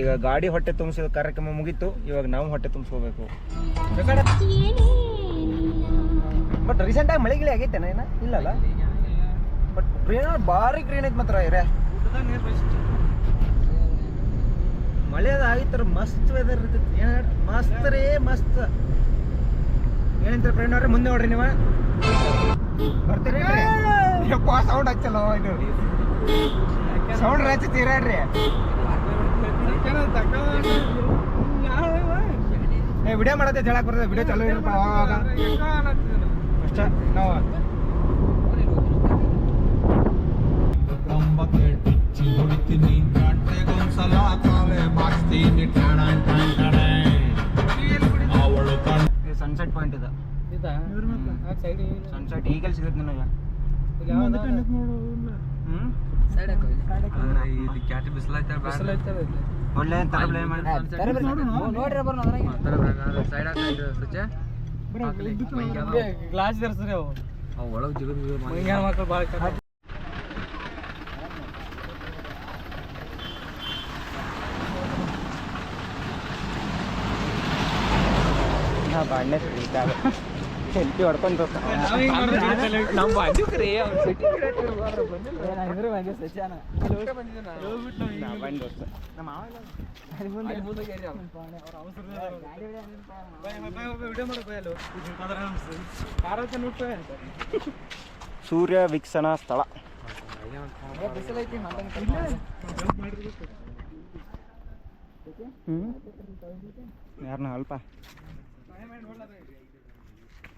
ಈಗ ಗಾಡಿ ಹೊಟ್ಟೆ ತುಂಬಿಸಿದ ಕಾರ್ಯಕ್ರಮ ಮುಗೀತು. ಇವಾಗ ನಾವು ಹೊಟ್ಟೆ ತುಂಬಿಸ್ಕೋಬೇಕು. ಬಟ್ ರೀಸೆಂಟಾಗಿ ಮಳೆ ಗಿಳಿ ಆಗೈತೆ ಏನ ಇಲ್ಲಲ್ಲ? ಬಟ್ ಟ್ರೈನ್ ಭಾರಿ ಟ್ರೈನ್ ಐತ್ ಮಾತ್ರ ಇರೇ ಮಳೆ ಅದ ಆಗಿತ್ತರ ಮಸ್ತ್ ವೆದರ್ ಇರ್ತೈತಿ. ಏನ್? ಮಸ್ತ್ ರೇ ಮಸ್ತ್. ಏನಂತಾರೆ ಫ್ರೆಂಡ್ ಅವ್ರೆ ಮುಂದೆ ನೋಡ್ರಿ ನೀವು. ಬರ್ತೀರಿ ಸೌಂಡ್ ಹಚ್ಚಲ್ಲ ಇದು. ಸೌಂಡ್ ಹಚ್ಚತ್ತೀರ ಹೇಳ್ರಿ ಏ ವಿಡಿಯೋ ಮಾಡತ್ತೆ ಹೇಳಕ್ ಬರ್ತದೆ ವಿಡಿಯೋ ಚಲೋ ಇರಪ್ಪ ಅವಾಗ. ಅಷ್ಟ ನಾವು. ಹೊಡಿತೀನಿ ಗಂಟೆಗೊಂದ್ಸಲ ಕಾಲೆ. ಅವಳು ಸನ್ಸೆಟ್ ಪಾಯಿಂಟ್ ಇದೆ. ಸನ್ಸೆಟ್ ಈಗಲ್ ಸಿಗುತ್ತೆ ನನಗೆ. ಇಲ್ಲಿ ಕ್ಯಾಟಿ ಬಿಸಿಲೈತೆ ಒಳ್ಳೆ ತರಬ್ಲೆ ಮಾಡಿ ಸೈಡ್ ಹಾಕಿ ಸ್ವಚ್ಛ ಗ್ಲಾಸ್ ತರ್ಸ್ರಿ ಅವು. ಅವು ಒಳಗೆ ಜಿಗಿದು ಮಕ್ಕಳು ಭಾಳ ಬಾಡ್ನೆ ಹೊಡ್ಕೊಂಡು ನಮ್ಮ ಸೂರ್ಯ ವೀಕ್ಷಣ ಸ್ಥಳ. ಹ್ಞೂ ಯಾರನ್ನ ಅಲ್ಪ?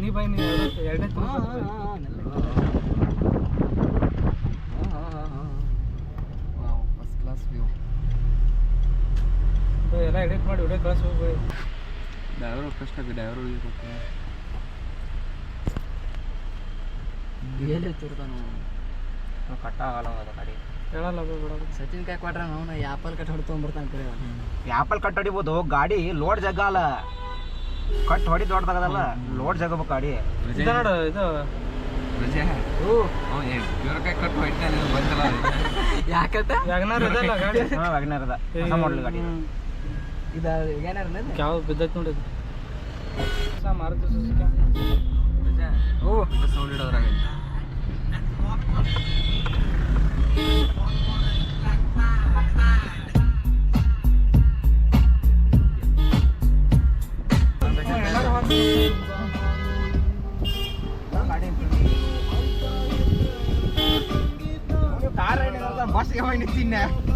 ನೀ ಬೈ ನೀ ಎರಡು ಎರಡನೇ ಫಸ್ಟ್ ಕ್ಲಾಸ್ ವ್ಯೂ ಎಲ್ಲ ಎಡಿಟ್ ಮಾಡಿ ವಿಡಿಯೋ ಕ್ಲಾಸ್ ಡ್ರೈವರ್ ಕಷ್ಟ ಡ್ರೈವರ್ ಹುಡುಗಿ ಕೊಡ್ತೀನಿ. ಕಟ್ಟ ಆಗಲ್ಲ ಅದು ಗಾಡಿ. ಹೇಳಲ್ಲ ಬೈ ಬಿಡೋದು ಸಚಿನ್ ಕಾಯ್ ಕೊಟ್ರೆ ನಾವು ಆಪಲ್ ಕಟ್ ಹೊಡ್ಕೊಂಡ್ ಬರ್ತಾನೆ ಕರೆ. ಆ್ಯಪಲ್ ಕಟ್ ಹೊಡಿಬೋದು ಗಾಡಿ ಲೋಡ್ ಜಗ್ಗ ಅಲ್ಲ. ಕಟ್ ಹೊಡಿ ದೊಡ್ಡದಾಗದಲ್ಲ ಲೋಡ್ ಜಗಬೇಕು ಗಾಡಿ. ಇದು ನೋಡು ಇದು. ರಜೆ ಕೈ ಕಟ್ ಹೊಯ್ತಾನೆ ಬಂದಲ್ಲ ಯಾಕಂತ? ವ್ಯಾಗನಾರ್ ಇದಲ್ಲ ಗಾಡಿ. ಹಾಂ ವ್ಯಾಗನರ್ ಅದ ಹೊಸ ಮಾಡಲ್ ಗಾಡಿ ಇದು. ಏನಾರ ಬಿದ್ದೈತೆ ನೋಡಿ ಹೊಸ ಮಾರುತಿ ಓ sound What's your name na?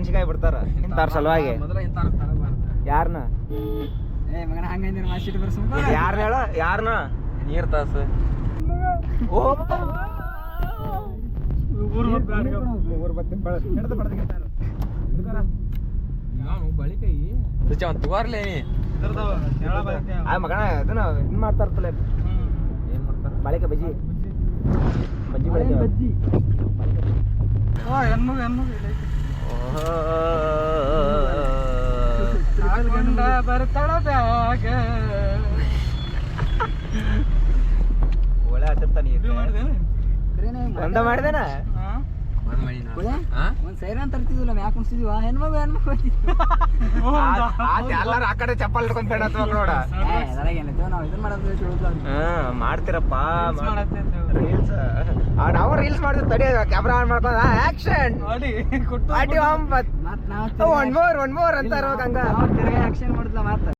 ಮನ್ಸಿಕಾಯಿ ಬಿಡ್ತಾರ ಇಂತಾರ ಸಲುವಾಗಿ. ಯಾರನ್ನ ಬರ್ಸ ಯಾರನ್ನ ಹೇಳ? ಯಾರನ್ನ ನೀರ್ ತಾಸು. ಮಗನ ಇದನ್ನ ಇದು ಬಾಳಿಕೆ ಬಜ್ಜಿ. ಬಜ್ಜಿ. ಬಜ್ಜಿ ಹೆಣ್ಮಗ ಹೆಣ್ಮಗು. ಗಂಡ ಬರ್ತಾಳ ಬ್ಯಾಗ. ಒಳ್ಳೆ ಹತ್ತಿರ್ತಾನೆ ಇದು ಮಾಡಿದೇನು? ಒಂದ್ ಮಾಡಿ ಒಂದ್ ಸೈರನ್ ತರ್ತಿದ್ವಲ್ಲ ಮ್ಯಾಕ್ ಕುಣಿಸ್ತಿದ್ವಿ ಹೆಣ್ಮಗು ಹೆಣ್ಮಗು ಎಲ್ಲಾರು ಆ ಕಡೆ ಚಪ್ಪಲ್ ಹಿಡ್ಕೊಂಡ್ ಬೇಡ ನೋಡ. ಅದ್ರಾಗೇನೈತೆ ನಾವು ಇದನ್ನ ಮಾಡೋದು ಮಾಡ್ತೀರಪ್ಪ ಮಾಡತ್ತೆ ರೀಲ್ಸ್ ನಾವು ರೀಲ್ಸ್ ಮಾಡ್ತೀವಿ ತಡಿ ಕ್ಯಾಮ್ರಾ ಆನ್ ಮಾಡ್ಕೊಂಡು ಆಕ್ಷನ್ ಮತ್ ನಾವು ಒನ್ ಮೋರ್ ಒನ್ ಮೋರ್ ಅಂತ ಇರ್ಬೇಕು ಹಂಗ. ಆಕ್ಷನ್ ಮಾಡಿದ್ಲ ಮಾತ.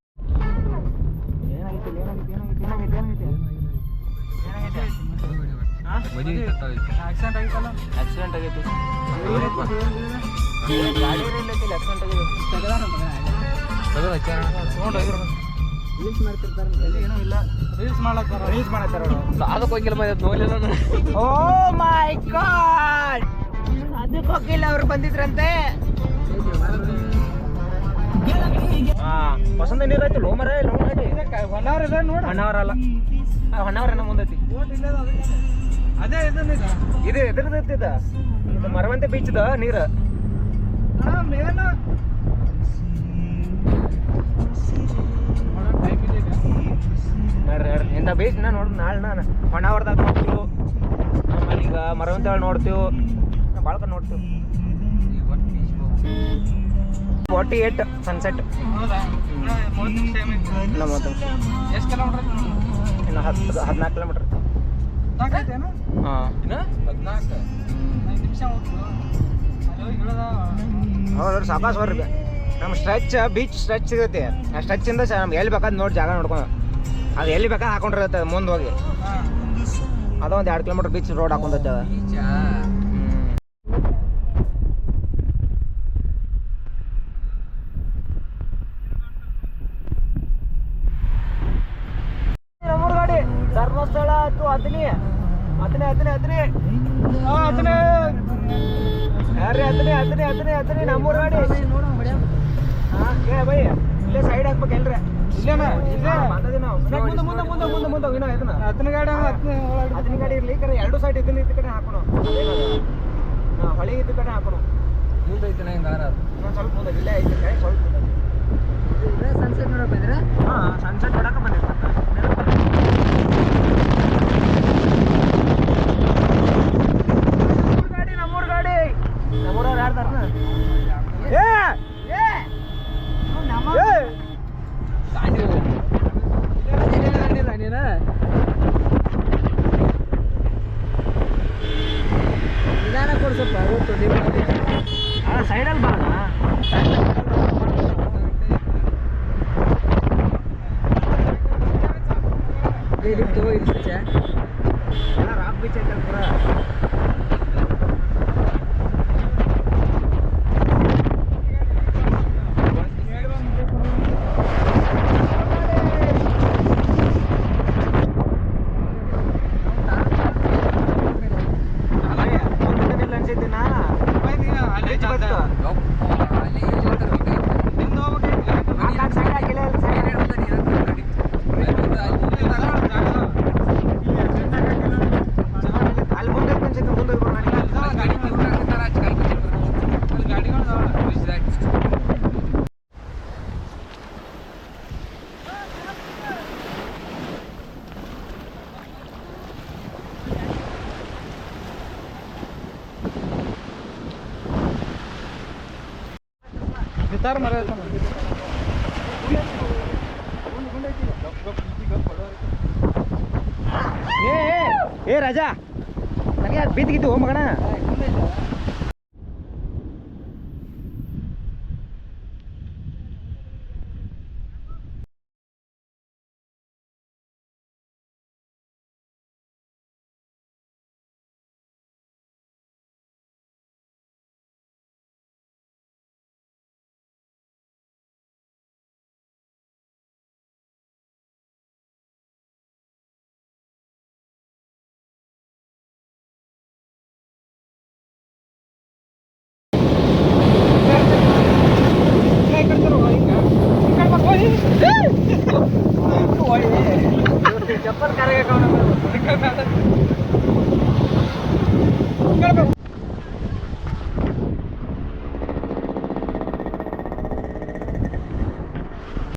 ಆಕ್ಸಿಡೆಂಟ್ ಆಗಿತ್ತಲ್ಲ? ಆಕ್ಸಿಡೆಂಟ್ ಆಗೈತಿ ಗಾಡಿ ಆಕ್ಸಿಡೆಂಟ್ ಆಗೈತಿ ರೀಲ್ಸ್ ಮಾಡ್ತಿರ್ತಾರೆ ಏನೂ ಇಲ್ಲ. ರೀಲ್ಸ್ ಮಾಡತ್ತಾರ ರೀಲ್ಸ್ ಮಾಡತ್ತಾರ ಅದಕ್ಕೆ ಹೋಗಿಲ್ಲ ನೋಡ್ಲಿಲ್ಲ ಓ ಮೈ ಗಾಡ್! ಅದಕ್ಕೆ ಹೋಗಿಲ್ಲ ಅವ್ರು ಬಂದಿದ್ರಂತೆ. ಹಾ ಪಸಂದ ನೀರು ಐತಿ ಲೋ ಮರ ಲೋ ಗಾಡಿ ಹೊನ್ನಾರ ಇದೆ ನೋಡ. ಹೊಣ್ಣವರನ್ನ ಮುಂದೈತಿ. ಅದೇ ಇದು ಮರವಂತೆ ಬೀಚ್ದ ನೀರು? ನೋಡ್ರಿ ನೋಡ್ರಿ. ಇಂಥ ಬೀಚ್ನ ನೋಡ್ರಿ ನಾಳೆ ನಾನು ಹೊಣ್ಣವರದಾಗ ನೋಡ್ತೀವಿ ಆಮೇಲೆ ಈಗ ಮರವಂತೆ ನೋಡ್ತೀವಿ. ಭಾಳ ನೋಡ್ತೀವಿ. ಫಾರ್ಟಿ ಏಟ್ ಸನ್ಸೆಟ್ ಇನ್ನ ಹದಿನಾಲ್ಕು ಕಿಲೋಮೀಟ್ರ್ ಹೌದು ಸಾಕಾಸ್ ಬರ್ರಿ ನಮ್ಮ ಸ್ಟ್ರೆಚ್ ಬೀಚ್ ಸ್ಟ್ರೆಚ್ ಸಿಗುತ್ತೆ. ಆ ಸ್ಟ್ರೆಚ್ಚಿಂದ ನಮ್ಗೆ ಎಲ್ಲಿ ಬೇಕಾದ್ ನೋಡಿ ಜಾಗ ನೋಡ್ಕೊಂಡು. ಅದು ಎಲ್ಲಿ ಬೇಕಾದ್ರೆ ಹಾಕೊಂಡಿರುತ್ತೆ ಮುಂದೆ ಹೋಗಿ. ಅದೊಂದು ಎರಡು ಕಿಲೋಮೀಟರ್ ಬೀಚ್ ರೋಡ್ ಹಾಕೊಂಡೈತೆ ಅದು ನಮ್ಮೂರ್ ಗಾಡಿ ಧರ್ಮಸ್ಥಳ ಆಯ್ತು ಅದನ್ನೇ ಅದನ್ನೇ ಅದನ್ನೇ ಅದನ್ನೇ ಅದನ್ನೇ ಯಾರೇ ಅದನ್ನೇ ಅದನ್ನೇ ಅದನ್ನೇ ಅದನ್ನೇ ನಮ್ಮೂರ ಗಾಡಿ ಹಾ ಏ ಬೈ ಇಲ್ಲೇ ಸೈಡ್ ಹಾಕ್ಬೇಕು ಎಲ್ರ. ಇಲ್ಲೇನ? ಇಲ್ಲೇ? ಮುಂದೆ ಮುಂದೆ ಮುಂದೆ ಮುಂದೆ ಮುಂದೆ ನಾವು ಇದನ್ನ. ಹತ್ತನ ಗಾಡಿ ಹತ್ತನೇ ಗಾಡಿ ಇರ್ಲಿ. ಕಡೆ ಎರಡು ಸೈಡ್ ಇದನ್ನ ಇದ್ದ ಕಡೆ ಹಾಕೋಣ. ಹಾ ಹೊಳಿ ಇದ್ದ ಕಡೆ ಹಾಕೋಣ. ಮುಂದೈತೆ ಹೆಂಗಾರ ಇನ್ನೊಂದ್ ಸ್ವಲ್ಪ ಮುಂದೆ ಇಲ್ಲೇ ಐತೆ ಕಡೆ ಸ್ವಲ್ಪ ಮುಂದೆ. ಸನ್ಸೆಟ್ ನೋಡಕ್ ಬಂದ್ರೆ ಹಾ ಸನ್ಸೆಟ್ ನೋಡಕ ಬಂದಿತ್ತು ಗಾಡಿ ನಮ್ಮೂರ್ ಗಾಡಿ ನಮ್ಮೂರವ್ರು ಯಾರ್ದಾರ ಏ ಏ ಏ ನೀನು ನಿಧಾನ ಕೊಡು ಸ್ವಲ್ಪ ಗೊತ್ತು ನೀವು ಸೈಡಲ್ಲಿ ಬಾ ಲಿಫ್ಟ್ ಹೋಗಿ ಸಚ್ಚ ಎಲ್ಲ ರಾಕ್ ಬೀಚ್ ಐತಲ್ಲ ಪೂರ ಮುಂದಿನ ಅನ್ಸಿದ್ದೆ ನಾ ಅಲ್ಲಿ ಬೀಚ್ ಬಂತು ಅಲ್ಲಿ ನಿಂದು ಹೋಗ್ಬೇಕೈತಿ ಆ ಕಡೆ ಸೈಡ್ ಹಾಕಿಲ್ಲ ಇಲ್ಲಿ ಸೈಡ್ ಅಲ್ಲಿ ಮುಂದೆ ಅನ್ಸಿದ್ದು ಮುಂದೆ ಹೋಗ್ಬೇಕು ಅಲ್ಲಿ ಗಾಡಿಗಳು ಬಿತ್ತಾರ ಮರ ಏ ಏ, ರಾಜಾ ನನಗೆ ಅದು ಬಿದ್ದಿಗಿದ್ದು ಮಗಣ